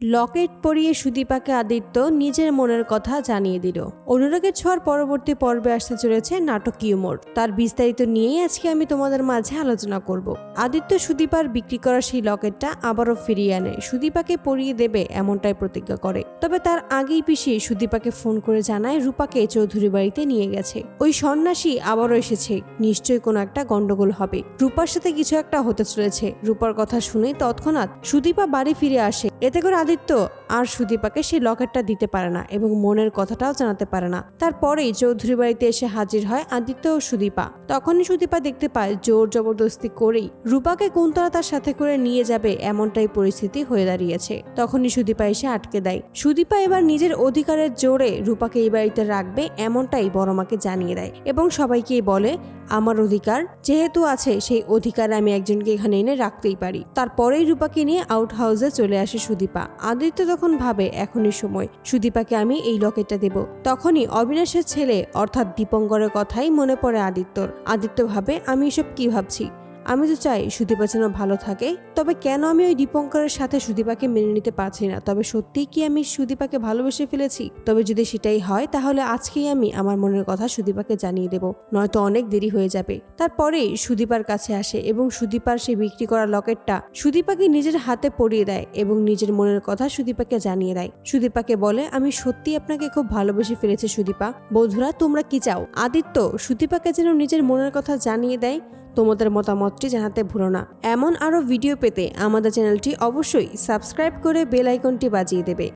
লকেট পরিয়ে সুদীপাকে আদিত্য নিজের মনের কথা জানিয়ে দিল। অনুরাগের ছোঁয়ার পরবর্তী পর্বে আসতে চলেছে নাটকীয় মোড়। তার বিস্তারিত নিয়েই আজকে আমি তোমাদের মাঝে আলোচনা করব। আদিত্য সুদীপার বিক্রি করা সেই লকেটটা আবারও ফিরিয়ে আনে। সুদীপাকে পরিয়ে দেবে এমনটাই প্রতিজ্ঞা করে। তবে তার আগেই পিছিয়ে সুদীপাকে ফোন করে জানায় রূপাকে চৌধুরী বাড়িতে নিয়ে গেছে। ওই সন্ন্যাসী আবারও এসেছে। নিশ্চয়ই কোনো একটা গন্ডগোল হবে। রূপার সাথে কিছু একটা হতে চলেছে। রূপার কথা শুনে তৎক্ষণাৎ সুদীপা বাড়ি ফিরে আসে। এতে করে আদিত্য আর সুদীপাকে সেই লকেটটা দিতে পারে না এবং মনের কথাটাও জানাতে পারে না। তারপরেই চৌধুরী বাড়িতে এসে হাজির হয় আদিত্য ও সুদীপা। তখনই সুদীপা দেখতে পায় জোর জবরদস্তি করেই রূপাকে কুন্তলা তার সাথে করে নিয়ে যাবে এমনটাই পরিস্থিতি হয়ে দাঁড়িয়েছে। তখনই সুদীপা এসে আটকে দেয়। সুদীপা এবার নিজের অধিকারের জোরে রূপাকে এই বাড়িতে রাখবে এমনটাই বড়মাকে জানিয়ে দেয় এবং সবাইকেই বলে, আমার অধিকার, যেহেতু আছে সেই অধিকার আমি একজনকে এখানে এনে রাখতেই পারি। তারপরেই রূপাকে নিয়ে আউট হাউসে চলে আসে সুদীপা। আদিত্য তখন ভাবে, এখনই সময়। সুদীপাকে আমি এই লকেটটা দেব। তখনই অবিনাশের ছেলে, অর্থাৎ দীপঙ্করের কথাই মনে পড়ে আদিত্যর। আদিত্য ভাবে, আমি এসব কি ভাবছি? আমি তো চাই সুদীপা যেন ভালো থাকে। তবে কেন আমি ওই দীপঙ্করের সাথে সুদীপাকে মেনে নিতে পারছি না? তবে সত্যিই কি আমি সুদীপাকে ভালোবেসে ফেলেছি? তবে যদি সেটাই হয়, তাহলে আজকেই আমি আমার মনের কথা সুদীপাকে জানিয়ে দেব। নয়তো অনেক দেরি হয়ে যাবে। তারপরে সুদীপার কাছে আসে এবং সুদীপার সেই বিক্রি করা লকেটটা সুদীপাকে নিজের হাতে পরিয়ে দেয় এবং নিজের মনের কথা সুদীপাকে জানিয়ে দেয়। সুদীপাকে বলে, আমি সত্যি আপনাকে খুব ভালোবেসে ফেলেছি সুদীপা। বন্ধুরা, তোমরা কি চাও? আদিত্য সুদীপাকে যেন নিজের মনের কথা জানিয়ে দেয় তোমাদের মতামতটি জানাতে ভুলো না। এমন আরও ভিডিও পেতে আমাদের চ্যানেলটি অবশ্যই সাবস্ক্রাইব করে বেল আইকনটি বাজিয়ে দেবে।